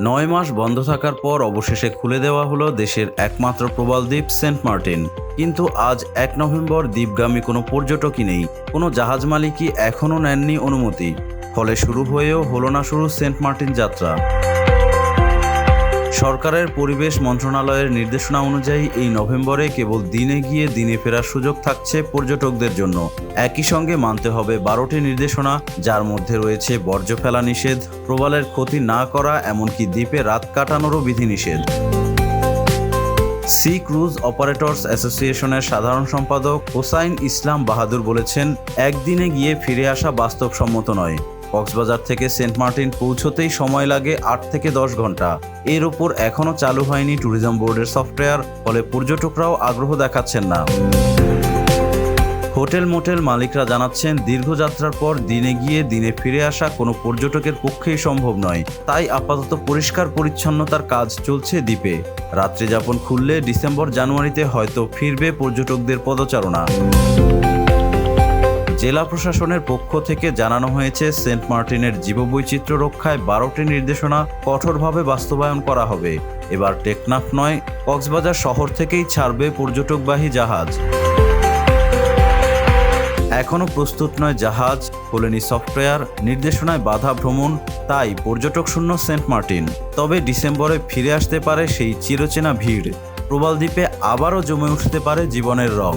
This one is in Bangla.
নয় মাস বন্ধ থাকার পর অবশেষে খুলে দেওয়া হলো দেশের একমাত্র প্রবাল দ্বীপ সেন্ট মার্টিন। কিন্তু আজ এক নভেম্বর দ্বীপগামী কোনো পর্যটকই নেই, কোনো জাহাজ মালিকই এখনও নেননি অনুমতি। ফলে শুরু হয়েও হলো না শুরু সেন্ট মার্টিন যাত্রা। সরকারের পরিবেশ মন্ত্রণালয়ের নির্দেশনা অনুযায়ী এই নভেম্বরে কেবল দিনে গিয়ে দিনে ফেরার সুযোগ থাকছে পর্যটকদের জন্য। একই সঙ্গে মানতে হবে বারোটি নির্দেশনা, যার মধ্যে রয়েছে বর্জ্য ফেলা নিষেধ, প্রবালের ক্ষতি না করা, এমনকি দ্বীপে রাত কাটানোরও বিধিনিষেধ। সি ক্রুজ অপারেটর্স অ্যাসোসিয়েশনের সাধারণ সম্পাদক হোসাইন ইসলাম বাহাদুর বলেছেন, একদিনে গিয়ে ফিরে আসা বাস্তবসম্মত নয়। কক্সবাজার থেকে সেন্ট মার্টিন পৌঁছতেই সময় লাগে আট থেকে দশ ঘণ্টা। এর উপর এখনও চালু হয়নি ট্যুরিজম বোর্ডের সফটওয়্যার, ফলে পর্যটকরাও আগ্রহ দেখাচ্ছেন না। হোটেল মোটেল মালিকরা জানাচ্ছেন দীর্ঘযাত্রার পর দিনে গিয়ে দিনে ফিরে আসা কোনো পর্যটকের পক্ষেই সম্ভব নয়। তাই আপাতত পরিষ্কার পরিচ্ছন্নতার কাজ চলছে দ্বীপে। রাত্রি যাপন খুললে ডিসেম্বর জানুয়ারিতে হয়তো ফিরবে পর্যটকদের পদচারণা। জেলা প্রশাসনের পক্ষ থেকে জানানো হয়েছে, সেন্ট মার্টিনের জীববৈচিত্র্য রক্ষায় বারোটি নির্দেশনা কঠোরভাবে বাস্তবায়ন করা হবে। এবার টেকনাফ নয়, কক্সবাজার শহর থেকেই ছাড়বে পর্যটকবাহী জাহাজ। এখনও প্রস্তুত নয় জাহাজ, খোলেনি সফটওয়্যার, নির্দেশনায় বাধা ভ্রমণ, তাই পর্যটক শূন্য সেন্ট মার্টিন। তবে ডিসেম্বরে ফিরে আসতে পারে সেই চিরচেনা ভিড়। প্রবাল দ্বীপে আবারও জমে উঠতে পারে জীবনের রং।